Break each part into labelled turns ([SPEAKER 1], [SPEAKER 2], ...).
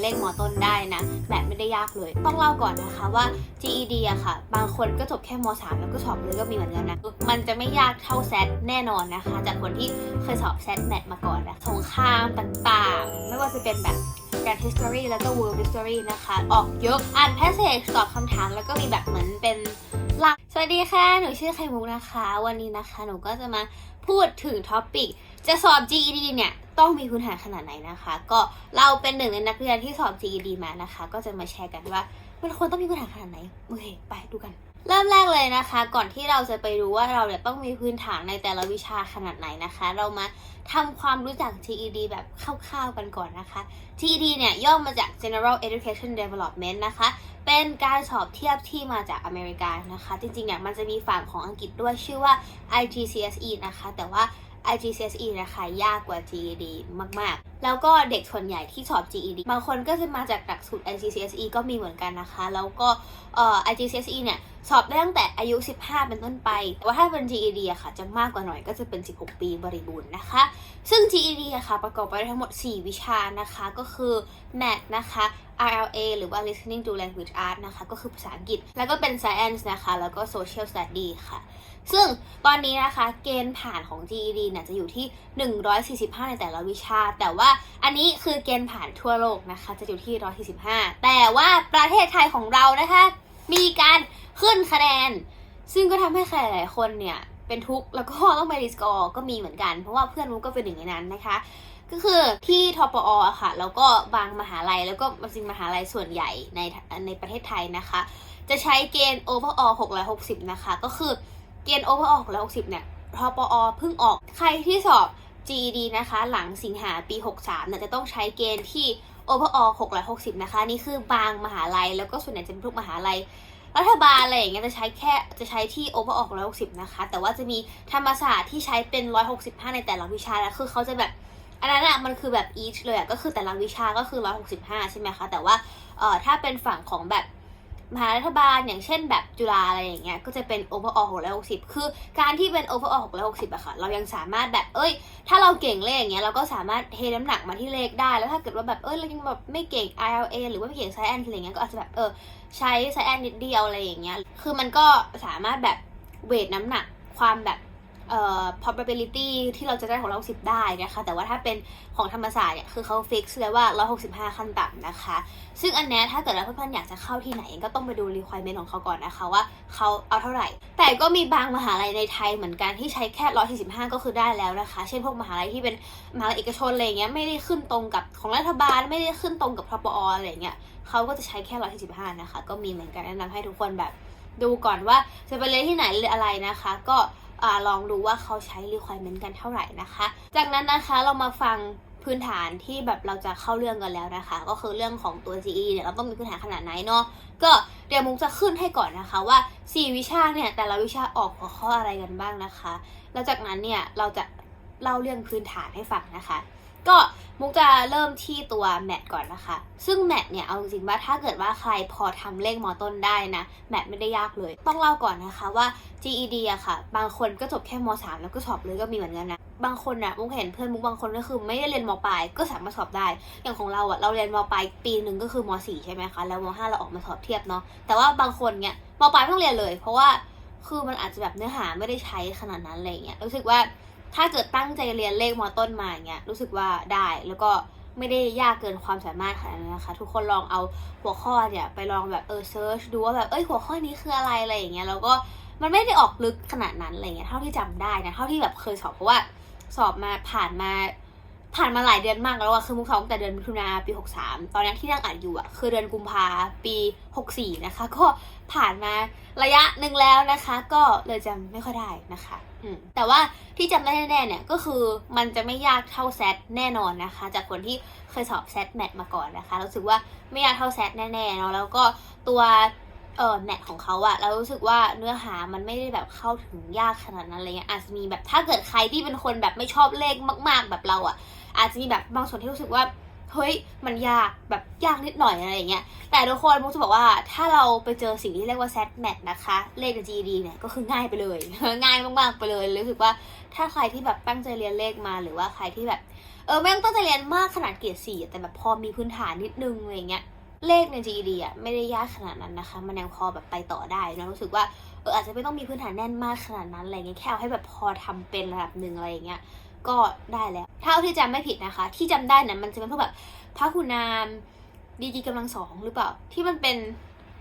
[SPEAKER 1] เลขมอต้นได้นะแบบไม่ได้ยากเลย ต้องเล่าก่อนนะคะว่า GED อะค่ะ บางคนก็จบแค่ม .3 แล้วก็สอบเลยก็มีเหมือนกันนะ มันจะไม่ยากเท่าแซดแน่นอนนะคะ จากคนที่เคยสอบแซดแมทมาก่อนนะสงครามต่างๆ ไม่ว่าจะเป็นแบบการ history แล้วก็ world history นะคะ ออกเยอะอ่าน passage ตอบคำถามแล้วก็มีแบบเหมือนเป็นหลัก สวัสดีค่ะ หนูชื่อไข่มุกนะคะ วันนี้นะคะ หนูก็จะมาพูดถึงท็อปิกจะสอบ GED เนี่ย ต้องมีพื้นฐานขนาดไหนนะคะ ก็เราเป็นหนึ่งในนักเรียนที่สอบ GED มานะคะ ก็จะมาแชร์กันว่ามันควรต้องมีพื้นฐานขนาดไหนโอเคไปดูกัน เริ่มแรกเลยนะคะ ก่อนที่เราจะไปรู้ว่าเราเนี่ยต้องมีพื้นฐานในแต่ละวิชาขนาดไหนนะคะ เรามาทำความรู้จัก GED แบบคร่าวๆกันก่อนนะคะ GED เนี่ยย่อมาจาก General Education Development นะคะ เป็นการสอบเทียบที่มาจากอเมริกานะคะ จริงๆเนี่ยมันจะมีฝั่งของอังกฤษด้วยชื่อว่า IGCSE นะคะ แต่ว่า IGCSE นะคะ ยากกว่า GED มาก แล้วก็เด็กส่วนใหญ่ที่สอบ GED บางคนก็จะมาจากหลักสูตร IGCSE ก็มีเหมือนกันนะคะ แล้วก็เอ่อ IGCSE เนี่ยสอบได้ตั้งแต่อายุ 15 เป็นต้นไป แต่ว่าถ้าเป็น GED อะค่ะ จะมากกว่าหน่อยก็จะเป็น 16 ปีบริบูรณ์นะคะ ซึ่ง GED อะค่ะ ประกอบไปด้วยทั้งหมด 4 วิชานะคะ ก็คือ Math นะคะ RLA หรือว่า Listening to Language Art นะคะ ก็คือภาษาอังกฤษ แล้วก็เป็น Science นะคะ แล้วก็ Social Study ค่ะ ซึ่งตอนนี้นะคะ เกณฑ์ผ่านของ GED เนี่ยจะอยู่ที่ 145 ในแต่ละวิชา แต่ว่าอันนี้คือเกณฑ์ผ่านทั่วโลกนะคะ จะอยู่ที่ 145 แต่ว่าประเทศไทยของเรานะคะ มีการขึ้นคะแนน ซึ่งก็ทำให้ใครหลายคนเนี่ย เป็นทุกข์แล้วก็ต้องไปรีสกอร์ก็มีเหมือนกัน เพราะว่าเพื่อนมุกก็เป็นหนึ่งในนั้นนะคะ ก็คือที่ทปอค่ะ แล้วก็บางมหาลัยแล้วก็จริงมหาลัยส่วนใหญ่ในในประเทศไทยนะคะ จะใช้เกณฑ์ overall 660 นะคะ ก็คือเกณฑ์ overall 660 เนี่ยทปอเพิ่งออกใครที่สอบ GED นะคะ หลังสิงหาปี 63เนี่ยจะต้องใช้เกณฑ์ที่ overall 660 นะคะ นี่คือบางมหาลัย แล้วก็ส่วนใหญ่จะเป็นทุกมหาลัย รัฐบาลอะไรอย่างเงี้ยจะใช้แค่จะใช้ที่ overall 160 นะคะ แต่ว่าจะมีธรรมศาสตร์ที่ใช้เป็น 165 ในแต่ละวิชาแล้วคือเขาจะแบบอันนั้นอะมันคือแบบ each เลยอะก็คือแต่ละวิชาก็คือ 165 ใช่ไหมคะ แต่ว่าเอ่อถ้าเป็นฝั่งของแบบ มหารัฐบาลอย่างเช่นแบบจุฬาอะไรอย่างเงี้ยก็จะเป็น overall 660 คือการที่เป็น overall 660อะค่ะ เรายังสามารถแบบเอ้ย ถ้าเราเก่งเลขอย่างเงี้ยเราก็สามารถเทน้ำหนักมาที่เลขได้ แล้วถ้าเกิดว่าแบบเอ้ยเรายังแบบไม่เก่ง ILA หรือว่าไม่เก่ง Science อะไรเงี้ยก็อาจจะแบบเออใช้ Science นิดเดียวอะไรอย่างเงี้ยคือมันก็สามารถแบบเวทน้ำหนักความแบบ เอ่อ probability ที่เราจะได้ของเรา10ได้นะคะ แต่ว่าถ้าเป็นของธรรมศาสตร์เนี่ย คือเขา fix เลยว่า 165 ขั้นต่ำนะคะ ซึ่งอันเนี้ยถ้าเกิดว่าเพื่อนๆอยากจะเข้าที่ไหนก็ต้องไปดู requirement ของเขาก่อนนะคะว่าเขาเอาเท่าไหร่ แต่ก็มีบางมหาลัยในไทยเหมือนกันที่ใช้แค่ 145 ก็คือได้แล้วนะคะ เช่นพวกมหาลัยที่เป็นมหาลัยเอกชนอะไรเงี้ยไม่ได้ขึ้นตรงกับของรัฐบาลไม่ได้ขึ้นตรงกับพปออะไรเงี้ยเขาก็จะใช้แค่145นะคะ ก็มีเหมือนกันแนะนำให้ทุกคนแบบดูก่อนว่าจะไปเรียนที่ไหนหรืออะไรนะคะ ก็ อลองดูว่าเขาใช้ requirement กันเท่าไหร่นะคะ จากนั้นนะคะเรามาฟังพื้นฐานที่แบบเราจะเข้าเรื่องกันแล้วนะคะ ก็คือเรื่องของตัว GE เนี่ยเราต้องมีพื้นฐานขนาดไหนเนาะก็เดี๋ยวมุกจะขึ้นให้ก่อนนะคะว่า 4 วิชาเนี่ยแต่ละวิชาออกหัวข้ออะไรกันบ้างนะคะ แล้วจากนั้นเนี่ยเราจะเล่าเรื่องพื้นฐานให้ฟังนะคะ ก็มุกจะเริ่มที่ตัวแมทก่อนนะคะ ซึ่งแมทเนี่ยเอาจริงว่าถ้าเกิดว่าใครพอทำเลขมอต้นได้นะ แมทไม่ได้ยากเลย ต้องเล่าก่อนนะคะว่า GED อะค่ะ บางคนก็จบแค่ม .3 แล้วก็สอบเลยก็มีเหมือนกันนะ บางคนอะมุกเห็นเพื่อนมุกบางคนก็คือไม่ได้เรียนมปลายก็สามารถสอบได้ อย่างของเราอะเราเรียนมปลายปีหนึ่งก็คือม .4 ใช่ไหมคะ แล้วม .5 เราออกมาสอบเทียบเนาะ แต่ว่าบางคนเนี่ยมปลายไม่ต้องเรียนเลย เพราะว่าคือมันอาจจะแบบเนื้อหาไม่ได้ใช้ขนาดนั้นอะไรเงี้ย รู้สึกว่า ถ้าเกิดตั้งใจเรียนเลขมต้นมาอย่างเงี้ยรู้สึกว่าได้แล้วก็ไม่ได้ยากเกินความสามารถขนาดนั้นนะคะ ทุกคนลองเอาหัวข้อเนี่ยไปลองแบบเออเซิร์ชดูว่าแบบเอ้ยหัวข้อนี้คืออะไรอะไรอย่างเงี้ยแล้วก็มันไม่ได้ออกลึกขนาดนั้นอะไรเงี้ยเท่าที่จำได้นะเท่าที่แบบเคยสอบเพราะว่าสอบมาผ่านมา ผ่านมาหลายเดือนมากแล้วอะคือมุกสอบตั้งแต่เดือนมิถุนาปี 63 ตอนนี้ที่นั่งอ่านอยู่อะคือเดือนกุมภาปี 64 นะคะ ก็ผ่านมาระยะหนึ่งแล้วนะคะ ก็เลยจำไม่ค่อยได้นะคะอืมแต่ว่าที่จำได้แน่ๆเนี่ยก็คือมันจะไม่ยากเท่าแซดแน่นอนนะคะ จากคนที่เคยสอบแซดแมทมาก่อนนะคะรู้สึกว่าไม่ยากเท่าแซดแน่ๆเนาะแล้วก็ตัวเออแมทของเขาอะเรารู้สึกว่าเนื้อหามันไม่ได้แบบเข้าถึงยากขนาดนั้นอะไรเงี้ยอาจจะมีแบบถ้าเกิดใครที่เป็นคนแบบไม่ชอบเลขมาก ๆ แบบเราอะ อาจจะมีแบบบางส่วนที่รู้สึกว่าเฮ้ยมันยากแบบยากนิดหน่อยอะไรอย่างเงี้ยแต่ทุกคนมุกจะบอกว่าถ้าเราไปเจอสิ่งที่เรียกว่า set match นะคะ เลขกับ G D เนี่ยก็คือง่ายไปเลย ง่ายมากๆไปเลยรู้สึกว่าถ้าใครที่แบบตั้งใจเรียนเลขมาหรือว่าใครที่แบบเออไม่ต้องตั้งใจเรียนมากขนาดเกรดสี่แต่แบบพอมีพื้นฐานนิดนึงอะไรเงี้ยเลขใน GED อะไม่ได้ยากขนาดนั้นนะคะ มันยังพอแบบไปต่อได้นะรู้สึกว่าเอออาจจะไม่ต้องมีพื้นฐานแน่นมากขนาดนั้นอะไรเงี้ยแค่เอาให้แบบพอทำเป็นระดับหนึ่งอะไรอย่างเงี้ย ก็ได้แล้วถ้าเอาที่จำไม่ผิดนะคะ ที่จำได้นะมันจะเป็นพวกแบบพระคุณนามดีดีกำลังสองหรือเปล่า ที่มันเป็น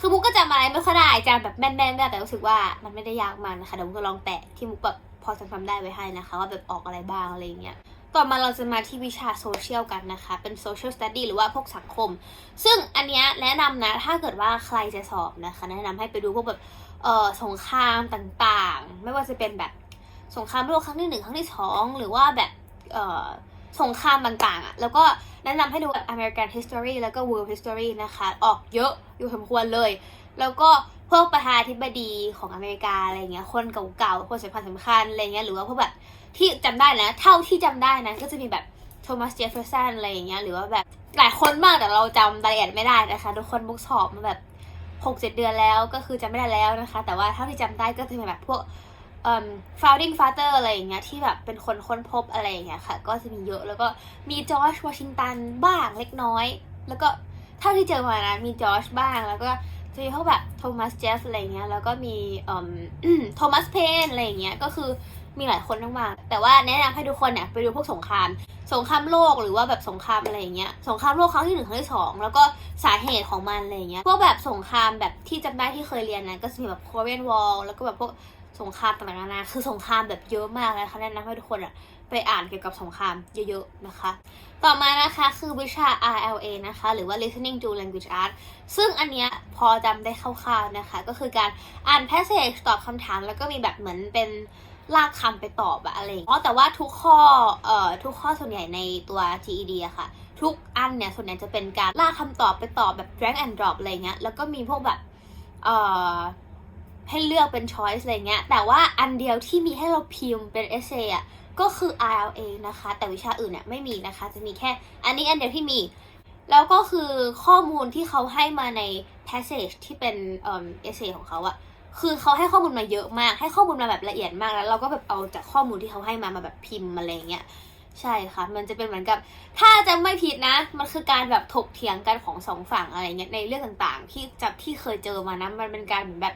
[SPEAKER 1] คือมุกก็จำอะไรไม่ค่อยได้จำแบบแม่นๆไม่ได้แต่รู้สึกว่ามันไม่ได้ยากมากนะคะเดี๋ยวมุกจะลองแปะที่มุกแบบพอจำจำได้ไว้ให้นะคะว่าแบบออกอะไรบ้างอะไรอย่างเงี้ยต่อมาเราจะมาที่วิชาโซเชียลกันนะคะ เป็น social study หรือว่าพวกสังคม ซึ่งอันเนี้ยแนะนำนะ ถ้าเกิดว่าใครจะสอบนะคะ แนะนำให้ไปดูพวกแบบเอ่อสงครามต่างๆ ไม่ว่าจะเป็นแบบ สงครามโลกครั้งที่หนึ่งครั้งที่สองหรือว่าแบบเอ่อสงครามต่างๆอะ่ะแล้วก็แนะนำให้ดูแบบ American History แล้วก็ World History นะคะ ออกเยอะอยู่สมควรเลย แล้วก็พวกประธานาธิบดีของอเมริกาอะไรเงี้ยคนเก่าๆคนสำคัญสำคัญอะไรเงี้ยหรือว่าพวกแบบที่จำได้นะ เท่าที่จำได้นะก็จะมีแบบโทมัสเจฟเฟอร์สันอะไรอย่างเงี้ยหรือว่าแบบหลายคนมากแต่เราจำรายละเอียดไม่ได้นะคะทุกคนบุกสอบมาแบบหกเจ็ดเดือนแล้วก็คือจำไม่ได้แล้วนะคะ แต่ว่าเท่าที่จำได้ก็จะมีแบบพวก founding father อะไรอย่างเงี้ยที่แบบเป็นคนค้นพบอะไรอย่างเงี้ยค่ะ ก็จะมีเยอะแล้วก็มีจอร์จวอชิงตันบ้างเล็กน้อย แล้วก็เท่าที่เจอมานะมีจอร์จบ้างแล้วก็จะมีพวกแบบโทมัสเจฟอะไรเงี้ยแล้วก็มีโทมัสเพนอะไรเงี้ยก็คือมีหลายคนมากๆแต่ว่าแนะนำให้ทุกคนเนี่ยไปดูพวกสงคราม สงครามโลกหรือว่าแบบสงครามอะไรอย่างเงี้ยสงครามโลกครั้งที่หนึ่งครั้งที่สองแล้วก็สาเหตุของมันอะไรเงี้ยพวกแบบสงครามแบบที่จำได้ที่เคยเรียนนะก็จะมีแบบ Korean War แล้วก็แบบพวก สงครามต่างๆนานาคือสงครามแบบเยอะมากนะคะแนะนำให้ทุกคนอะไปอ่านเกี่ยวกับสงครามเยอะๆนะคะ ต่อมานะคะคือวิชา RLA นะคะ หรือว่า listening to language art ซึ่งอันเนี้ยพอจำได้คร่าวๆนะคะ ก็คือการอ่าน passage ตอบคำถาม แล้วก็มีแบบเหมือนเป็นลากคำไปตอบอะอะไรอ๋อแต่ว่าทุกข้อเอ่อทุกข้อส่วนใหญ่ในตัว GED อะค่ะ ทุกอันเนี่ยส่วนใหญ่จะเป็นการลากคำตอบไปตอบแบบ drag and drop อะไรเงี้ย แล้วก็มีพวกแบบเอ่อ ให้เลือกเป็น choice อะไรเงี้ย แต่ว่าอันเดียวที่มีให้เราพิมพ์เป็น essay อะก็คือ RLA นะคะ แต่วิชาอื่นเนี่ยไม่มีนะคะ จะมีแค่อันนี้อันเดียวที่มี แล้วก็คือข้อมูลที่เขาให้มาใน passage ที่เป็นเอ่อ essay ของเขาอะคือเขาให้ข้อมูลมาเยอะมาก ให้ข้อมูลมาแบบละเอียดมากแล้วเราก็แบบเอาจากข้อมูลที่เขาให้มามาแบบพิมพ์มาอะไรเงี้ยใช่ค่ะ มันจะเป็นเหมือนกับ ถ้าจะไม่ผิดนะ มันคือการแบบถกเถียงกันของสองฝั่งอะไรเงี้ยในเรื่องต่างๆ ที่จากที่เคยเจอมานะมันเป็นการเหมือนแบบ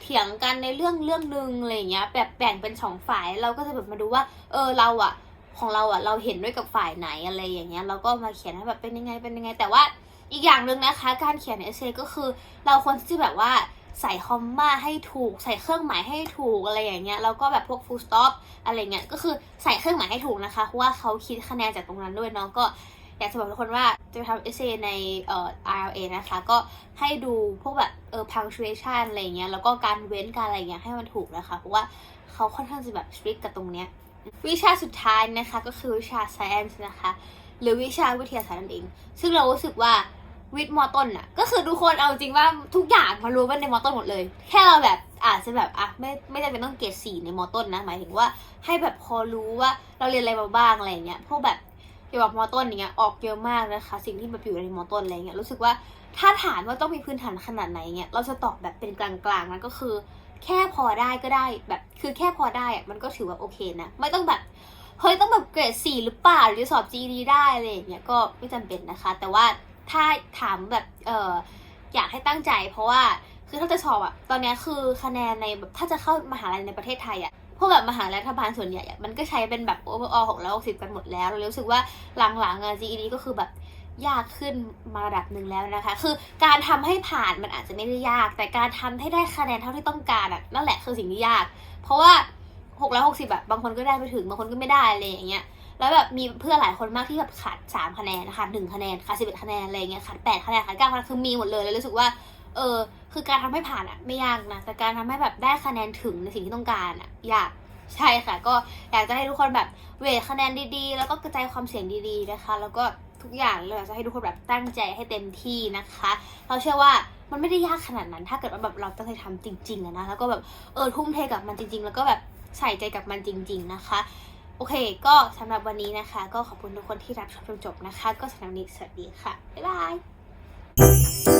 [SPEAKER 1] เถียงกันในเรื่องเรื่องหนึ่งอะไรเงี้ยแบบแบ่งเป็นสองฝ่ายเราก็จะแบบมาดูว่า เออเราอะของเราอะเราเห็นด้วยกับฝ่ายไหนอะไรอย่างเงี้ยเราก็มาเขียนให้แบบเป็นยังไงเป็นยังไง แต่ว่าอีกอย่างหนึ่งนะคะ การเขียนเอเซก็คือ เราควรที่จะแบบว่าใส่คอมมาให้ถูก ใส่เครื่องหมายให้ถูกอะไรอย่างเงี้ยแล้วก็แบบพวก full stop อะไรเงี้ยก็คือใส่เครื่องหมายให้ถูกนะคะเพราะว่าเขาคิดคะแนนจากตรงนั้นด้วยเนาะก็ อยากจะบอกทุกคนว่าจะทำเอเซในเอ่อ RLA นะคะ ก็ให้ดูพวกแบบเออ punctuation อะไรเงี้ยแล้วก็การเว้นการอะไรเงี้ยให้มันถูกนะคะ เพราะว่าเขาค่อนข้างจะแบบ strict กับตรงเนี้ยวิชาสุดท้ายนะคะก็คือวิชา science นะคะ หรือวิชาวิทยาศาสตร์นั่นเอง ซึ่งเรารู้สึกว่าวิทย์มอต้นอะก็คือทุกคนเอาจริงว่าทุกอย่างมารวมกันในมอต้นหมดเลย แค่เราแบบอาจจะแบบอะไม่ไม่จำเป็นต้องเกรดสี่ในมอต้นนะ หมายถึงว่าให้แบบพอรู้ว่าเราเรียนอะไรมาบ้างอะไรเงี้ยพวกแบบ เกี่ยวกับมอต้นอย่างเงี้ยออกเยอะมากนะคะ สิ่งที่แบบอยู่ในมอต้นอะไรเงี้ยรู้สึกว่าถ้าถามว่าต้องมีพื้นฐานขนาดไหนเงี้ยเราจะตอบแบบเป็นกลางๆนะก็คือ แค่พอได้ก็ได้แบบคือแค่พอได้อะมันก็ถือว่าโอเคนะไม่ต้องแบบเฮ้ยต้องแบบเกรดสี่หรือเปล่าหรือสอบ GD ได้อะไรอย่างเงี้ยก็ไม่จำเป็นนะคะ แต่ว่าถ้าถามแบบเอออยากให้ตั้งใจ เพราะว่าคือถ้าจะสอบอะตอนนี้คือคะแนนในแบบถ้าจะเข้ามหาลัยในประเทศไทยอะ พวกแบบมหาลัยรัฐบาลส่วนใหญ่มันก็ใช้เป็นแบบ overall ของร้อยหกสิบกันหมดแล้ว เรารู้สึกว่าหลังๆอะ GED ก็คือแบบยากขึ้นมาระดับหนึ่งแล้วนะคะ คือการทำให้ผ่านมันอาจจะไม่ได้ยาก แต่การทำให้ได้คะแนนเท่าที่ต้องการอะนั่นแหละคือสิ่งที่ยาก เพราะว่าหกร้อยหกสิบแบบบางคนก็ได้ไม่ถึงบางคนก็ไม่ได้อะไรอย่างเงี้ยแล้วแบบมีเพื่อนหลายคนมากที่แบบขาดสามคะแนนขาดหนึ่งคะแนนขาดสิบเอ็ดคะแนนอะไรเงี้ยขาดแปดคะแนนขาดเก้าคะแนนคือมีหมดเลยแล้วรู้สึกว่า เออ คือการทำให้ผ่านอะไม่ยากนะ แต่การทำให้แบบได้คะแนนถึงในสิ่งที่ต้องการอะยากใช่ค่ะ ก็อยากจะให้ทุกคนแบบเวทคะแนนดีๆ แล้วก็กระจายความเสี่ยงดีๆนะคะ แล้วก็ทุกอย่างเลยอยากจะให้ทุกคนแบบตั้งใจให้เต็มที่นะคะ เราเชื่อว่ามันไม่ได้ยากขนาดนั้น ถ้าเกิดว่าแบบเราตั้งใจทำจริงๆนะ แล้วก็แบบเออทุ่มเทกับมันจริง ๆ แล้วก็แบบใส่ใจกับมันจริง ๆนะคะ โอเค ก็สำหรับวันนี้นะคะ ก็ขอบคุณทุกคนที่รับชมจนจบนะคะ ก็สำหรับวันนี้สวัสดีค่ะ บ๊ายบาย